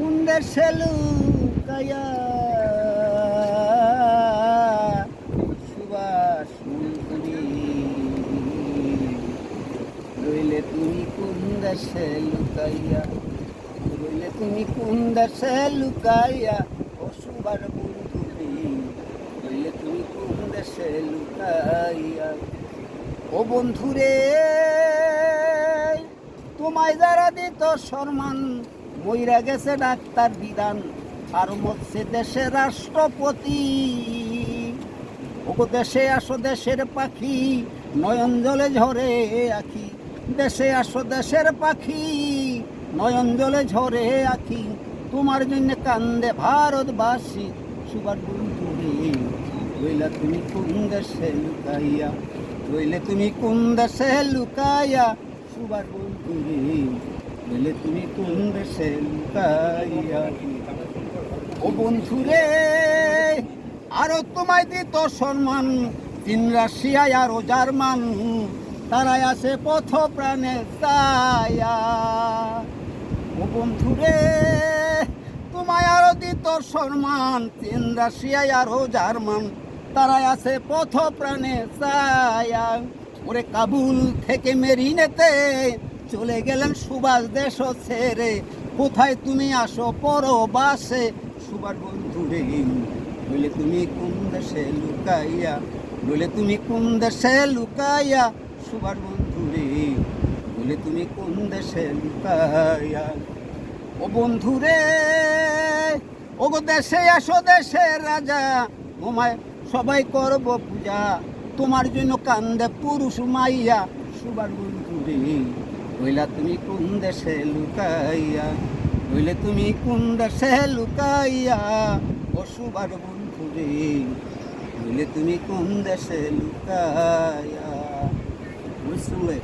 কোন দেশে লুকাইয়া সুবাস রইলে তুমি কোন দেশে লুকাইয়া রইলে তুমি কোন দেশে লুকাইয়া ও সুবার বন্ধুরে রইলে তুমি কোন দেশে লুকাইয়া ও বন্ধুরে, তোমায় যারা দিত সম্মান মইরা গেছে ডাক্তার বিধান, আর মরছে দেশের রাষ্ট্রপতি। ওগো দেশে আসো, দেশের পাখি, নয়ন জলে ঝরে আখি দেশে আসো, দেশের পাখি, নয়ন জলে ঝরে আখি তোমার জন্য কান্দে ভারতবাসী সুবার বন্ধু রে রইলা তুমি কোন দেশে লুকাইয়া? রইলে তুমি কোন দেশে লুকাইয়া? সুবার বন্ধু রে রইলে তুমি কোন দেশে ও বন্ধু রে আরও তোমায় দিত সম্মান। তিন রাশিয়ায় আরও জার্মান, তারাই আছে পথ প্রাণে ছায়া ও বন্ধু রে তোমায় আরও দিত সম্মান। তিন রাশিয়ায় আরও জার্মান, তারাই আছে পথ প্রাণে ছায়া ওরে কাবুল থেকে মেরিনেতে চলে গেলেন সুভাষ দেশ ছেড়ে কোথায় তুমি আসো? পরবাসে। সুভাষ বন্ধু রে, বলে তুমি কোন দেশে লুকাইয়া? বলে তুমি কোন দেশে লুকাইয়া? সুভাষ বন্ধু রে, বলে তুমি কোন দেশে লুকাইয়া? ও বন্ধু রে ও গো দেশে আসো দেশের রাজা। তোমায় সবাই করব পূজা। তোমার জন্য কান্দে পুরুষ মাইয়া। সুবার বন্ধু রে। হইলা তুমি কোন দেশে লুকাইয়া? হইলে তুমি কোন দেশে লুকাইয়া? অশুভার বন্ধু রে। হইলে তুমি কোন দেশে লুকাইয়া? বুঝলে